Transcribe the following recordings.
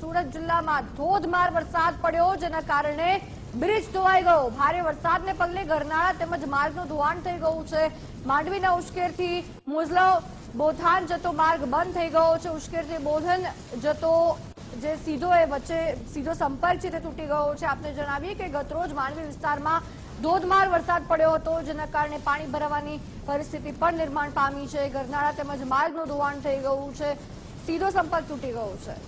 સુરત જિલ્લામાં ધોધમાર વરસાદ પડ્યો, જેના કારણે બ્રિજ ધોવાઈ ગયો. ભારે વરસાદને પગલે ગરનાળા તેમજ માર્ગનું ધોવાણ થઈ ગયું છે. માંડવીના ઉશ્કેરથી મુઝલો બોથાન જતો માર્ગ બંધ થઈ ગયો છે. ઉશ્કેરથી બોધન જતો જે સીધો એ વચ્ચે સીધો સંપર્ક છે તે તૂટી ગયો છે. આપને જણાવીએ કે ગતરોજ માંડવી વિસ્તારમાં ધોધમાર વરસાદ પડ્યો હતો, જેના કારણે પાણી ભરાવાની પરિસ્થિતિ પણ નિર્માણ પામી છે. ગરનાળા તેમજ માર્ગનું ધોવાણ થઈ ગયું છે. સીધો સંપર્ક તૂટી ગયો છે.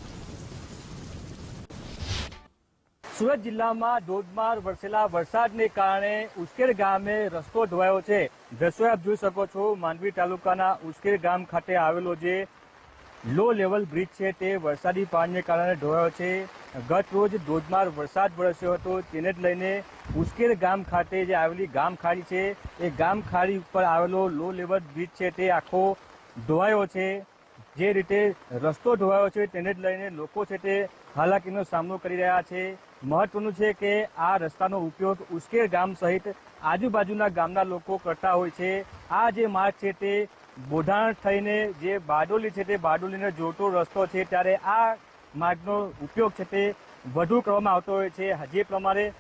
સુરત જિલ્લામાં ધોધમાર વરસેલા વરસાદને કારણે ઉશ્કેર ગામે રસ્તો ધોવાયો છે. દ્રશ્યો આપ જોઈ શકો છો, માંડવી તાલુકાના ઉશ્કેર ગામ ખાતે આવેલો જે લો લેવલ બ્રિજ છે તે વરસાદી પાણીને કારણે ધોવાયો છે. ગત રોજ ધોધમાર વરસાદ વરસ્યો હતો, તેને જ લઈને ઉશ્કેર ગામ ખાતે જે આવેલી ગામ ખાડી છે, એ ગામ ખાડી ઉપર આવેલો લો લેવલ બ્રિજ છે તે આખો ધોવાયો છે. જે રીતે રસ્તો ધોવાયો છે તેને જ લઈને લોકો છે તે હાલાકીનો સામનો કરી રહ્યા છે. મહત્વનું છે કે આ રસ્તાનો ઉપયોગ ઉશ્કેર ગામ સહિત આજુબાજુના ગામના લોકો કરતા હોય છે. આ જે માર્ગ છે તે બોઢાણ થઈને જે બારડોલી છે તે બારડોલીને જોડતો રસ્તો છે ત્યારે આ માર્ગનો ઉપયોગ છે તે વધુ કરવામાં આવતો હોય છે. જે પ્રમાણે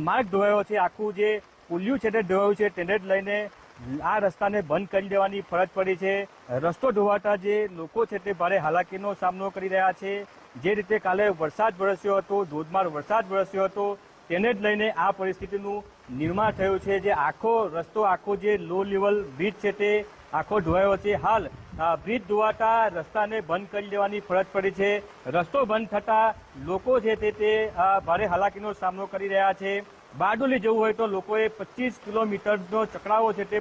માર્ગ ધોવાયો છે, આખું જે પુલિયું છે તે ધોવાયું છે તેને જ લઈને આ રસ્તાને બંધ કરી દેવાની ફરજ પડી છે. રસ્તો ધોવાતા જે લોકો છે તે ભારે હાલાકીનો સામનો કરી રહ્યા છે. જે રીતે કાલે વરસાદ વરસ્યો હતો, ધોધમાર વરસાદ વરસ્યો હતો, તેને જ લઈને આ પરિસ્થિતિનું નિર્માણ થયું છે. જે આખો રસ્તો, આખો જે લો લેવલ બ્રિજ છે તે આખો ધોવાયો છે. હાલ બ્રિજ ધોવાતા રસ્તાને બંધ કરી દેવાની ફરજ પડી છે. રસ્તો બંધ થતા લોકો છે તે તે ભારે હાલાકીનો સામનો કરી રહ્યા છે. બારડોલી જવું હોય તો લોકોએ પચીસ કિલોમીટરનો ચકડાવો છે તે